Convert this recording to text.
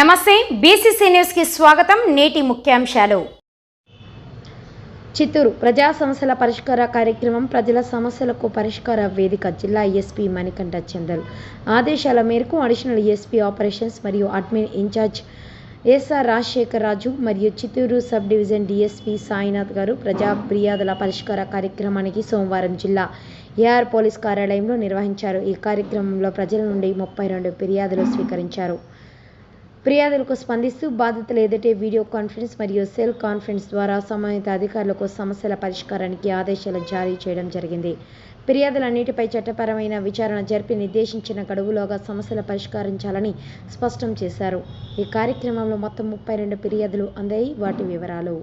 నమస్తే బీసీసీ న్యూస్కి స్వాగతం నేటి ముఖ్యాంశాలు. చిత్తూరు ప్రజా సమస్యల పరిష్కార కార్యక్రమం ప్రజల సమస్యలకు పరిష్కార వేదిక జిల్లా ఎస్పీ మణికంఠ చందర్ ఆదేశాల మేరకు అడిషనల్ ఎస్పీ ఆపరేషన్స్ మరియు admin in charge SR Rajasekhar Raju మరియు Chittoor sub division DSP Sainath గారు ప్రజా ఫిర్యాదుల పరిష్కార కార్యక్రమానికి సోమవారం జిల్లా ఏఆర్ పోలీస్ కార్యాలయంలో నిర్వహించారు. ఈ కార్యక్రమంలో ప్రజల నుండి ముప్పై రెండు ఫిర్యాదులు స్వీకరించారు. ఫిర్యాదులకు స్పందిస్తూ బాధితులు ఎదుటే వీడియో కాన్ఫరెన్స్ మరియు సెల్ కాన్ఫరెన్స్ ద్వారా సంబంధిత అధికారులకు సమస్యల పరిష్కారానికి ఆదేశాలు జారీ చేయడం జరిగింది. ఫిర్యాదులన్నిటిపై చట్టపరమైన విచారణ జరిపి నిర్దేశించిన గడువులోగా సమస్యలు పరిష్కరించాలని స్పష్టం చేశారు. ఈ కార్యక్రమంలో మొత్తం ముప్పై రెండు ఫిర్యాదులు అందాయి. వాటి వివరాలు